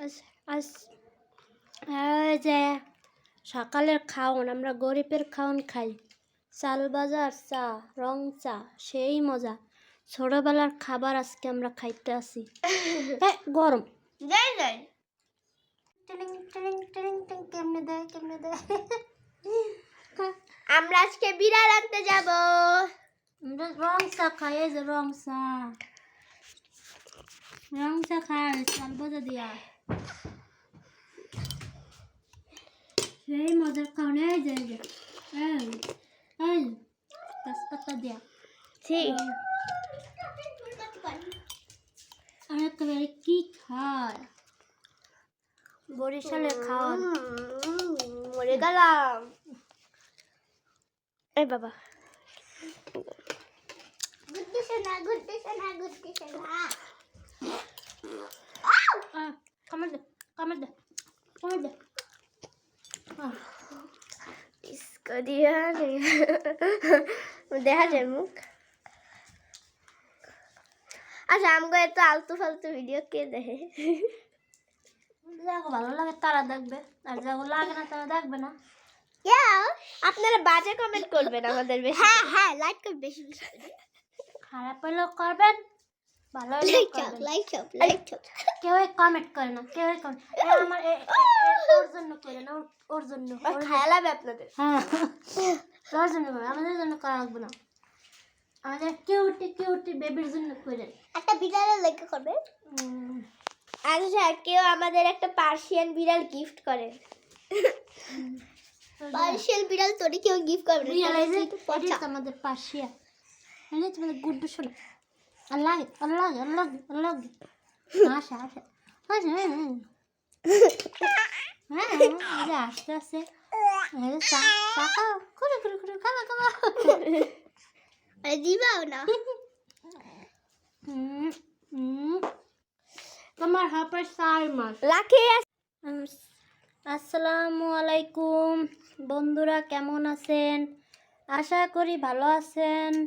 আজ আজ এই যে সকালের খাওন আমরা গরিবের খাওন খাই। চাল বাজার চা রং চা সেই মজা। ছোটবেলার খাবার আজকে আমরা খাইতে আসি। গরম। যাই যাই। টিলিং টিলিং টিলিং টিং কেমনে দেয় কেমনে দেয়। আমরা আজকে বিড়াল আনতে যাব। আমরা রং চা খাই এই যে রং চা। রং চা খাই চাল বাজা দিয়া। সেই মজার খাওন এই যে এই যে এই এই তেজপাতা দিয়া ঠিক আর একেবারে কি খায় বরিশালে খাওয়ান মরে গেলাম এই বাবা সোনা গুড্ডি সোনা গুড্ডি সোনা আহ, কামড় দে কামড় দে কামড় দে আহ, इसको दिया नहीं দেখা যায় মুখ আচ্ছা আমগো এত আলতু ফালতু ভিডিও কে দেখে যাকে ভালো লাগে তারা দেখবে আর যাকে লাগে না তারা দেখবে না আপনারা বাজে কমেন্ট করবেন আমাদের বেশি হ্যাঁ হ্যাঁ লাইক করে বেশি বেশি খারাপ হলেও করবেন ভালো লাইক লাইক কেউ কমেন্ট করে। না কেউ কমেন্ট আমার ওর জন্য করে না ওর- জন্য ওর- খেয়ালাবে আপনাদের। হ্যাঁ। ওর জন্য করে আমাদের জন্য করা লাগবে না। আমাদের কিউটি কিউটি বেবির জন্য করে। একটা বিড়ালের লেখা করবে। আচ্ছা কেউ আমাদের একটা পার্সিয়ান বিড়াল গিফট করে। পার্সিয়ান বিড়াল তোরে কেউ গিফট করবে আমাদের পাশিয়া মানে তোমাদের গুড্ডু শোনো। আল্লাহ আল্লাহ আল্লাহ আল্লাহ আসে আসে আসে হ্যাঁ হ্যাঁ এই যে আসতে আসতে করে করে করে খাওয়া খাওয়া আরে দিবাও না হুম হুম তোমার হাফের চার মাস লাখে আসসালামু আলাইকুম বন্ধুরা কেমন আছেন আশা করি ভালো আছেন।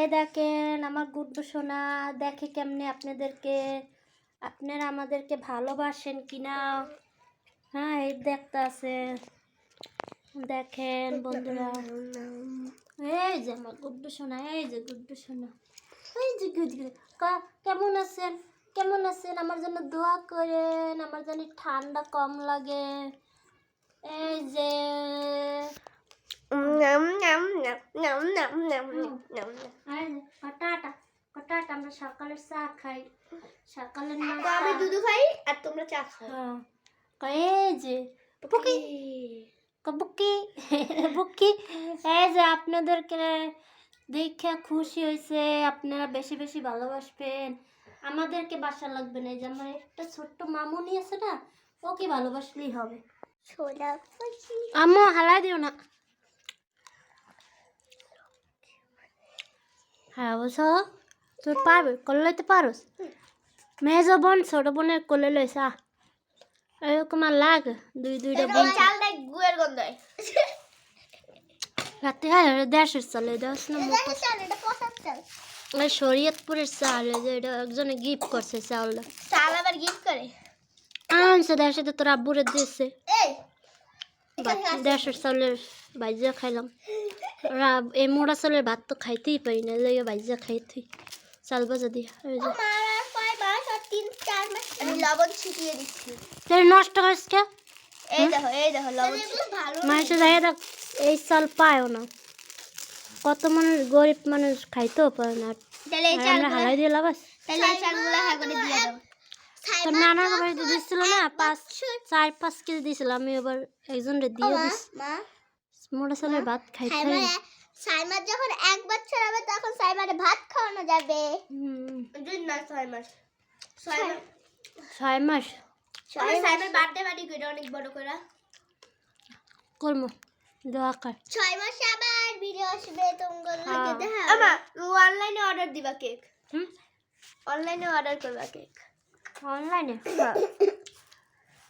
এই দেখেন আমার গুড্ডু সোনা, দেখে কেমনে আপনাদেরকে, আপনারা আমাদেরকে ভালোবাসেন কিনা? হ্যাঁ এই দেখতে আছে দেখেন বন্ধুরা। এই যে আমার গুড্ডু সোনা, এই যে গুড্ডু সোনা। এই যে গুড্ডু কা- কেমন আছেন? কেমন আছেন? আমার জন্য দোয়া করেন। আমার জানি ঠান্ডা কম লাগে। এই যে আমরা সকালের চা খাই নাস্তা আমি দুধু খাই আর তোমরা চা খাও এই যে বুকি বুকি বুকি এই যে আপনাদেরকে দেখে খুশি হয়েছে আপনারা বেশি বেশি ভালোবাসবেন আমাদেরকে বাসা লাগবে না এই যে আমার একটা ছোট্ট মামুনি আছে না ওকে ভালোবাসলেই হবে আম্মু হালাই দিও না হ্যাঁ বুঝছ তোর পারবে কোলে লইতে পারোস মেজ বোন ছোট বোনের কলে লইস আ এরকম আর লাগ দুই দুইটা বোন গুয়ের গন্ধ রাতে হ্যাঁ দেশের চালে এটা চাল এই শরীয়তপুরের চাল যে এটা একজনে গিফট করছে চাউলটা। চাল আবার গিফট করে আনছে দেশে তো তোর আব্বুরে দিয়েছে দেশের চাউলের ভাইজা খাইলাম এই মোড়া চাউলের ভাত তো খাইতেই পারি না লেগে ভাইজা খাইতে চাল বাজা দিয়া লবণ ছিটিয়ে দিচ্ছি। নষ্ট করিস কে? এই দেখো এই দেখো লবণ ভালো যাই দেখ এই চাল পায়ও না। কত মানুষ গরিব মানুষ খাইতেও পারে না। আমরা হালাই দিয়ে লাভ আছে। হ্যাঁ তোর নানার বাড়িতে দিচ্ছিল না পাঁচ চার পাঁচ কেজি দিয়েছিল আমি এবার একজনকে দিয়ে মা। মোটা চালের ভাত খাইতে হয় সাইমার যখন এক বছর হবে তখন সাইমারে ভাত খাওয়ানো যাবে। হুম, দুই মাস ছয় মাস। ছয় মাস। সাইমার বার্থডে পার্টি করে অনেক বড় করে করব দোয়া ছয় মাসে আবার ভিডিও আসবে তোমাগুলোকে হ্যাঁ। দেখা আমা অনলাইনে অর্ডার দিবা কেক। হুম? অনলাইনে অর্ডার করবা কেক। অনলাইনে?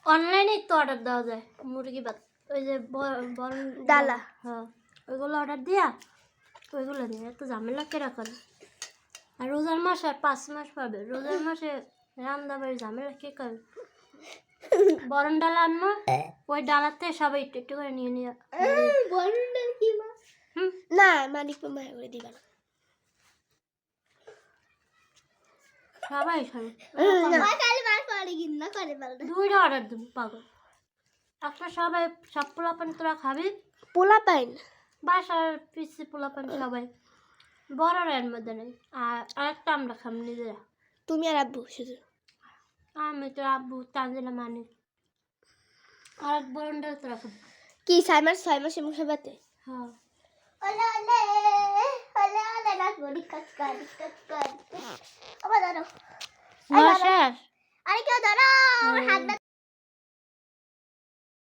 অনলাইনেই তো অর্ডার দেওয়া যায় মুরগি ভাত। ওই যে ব- ডালা। হ্যাঁ ওইগুলো অর্ডার দিয়া ওইগুলো দিয়ে এত ঝামেলা কেরা করে আর রোজার মাসে আর পাঁচ মাস পাবে। রোজার মাসে রান্না বাড়ি ঝামেলা কে করে? বরণ ডালা আনব ওই ডালাতে সবাই একটু একটু করে নিয়ে নিয়ে হুম? না মালিক মামা করে দিবা না। সবাই সবাই দুইটা অর্ডার দেবো পাগল। একটা সবাই সব পোলাপান তোরা খাবি? পোলা পাইন বাসার পিসি পোলাপান সবাই। বড় এর মধ্যে নেই। আর আরেকটা আমরা খাম নিজেরা। তুমি আর আব্বু শুধু। আমি তো আব্বু তানজিলা মানি। আর এক বরণ ডাল তোরা খাবি। কি ছয় মাস ছয় মাসে মুখে বাতে? হ্যাঁ। আবার ধরো। না শেষ? আরে কেউ ধরো হাত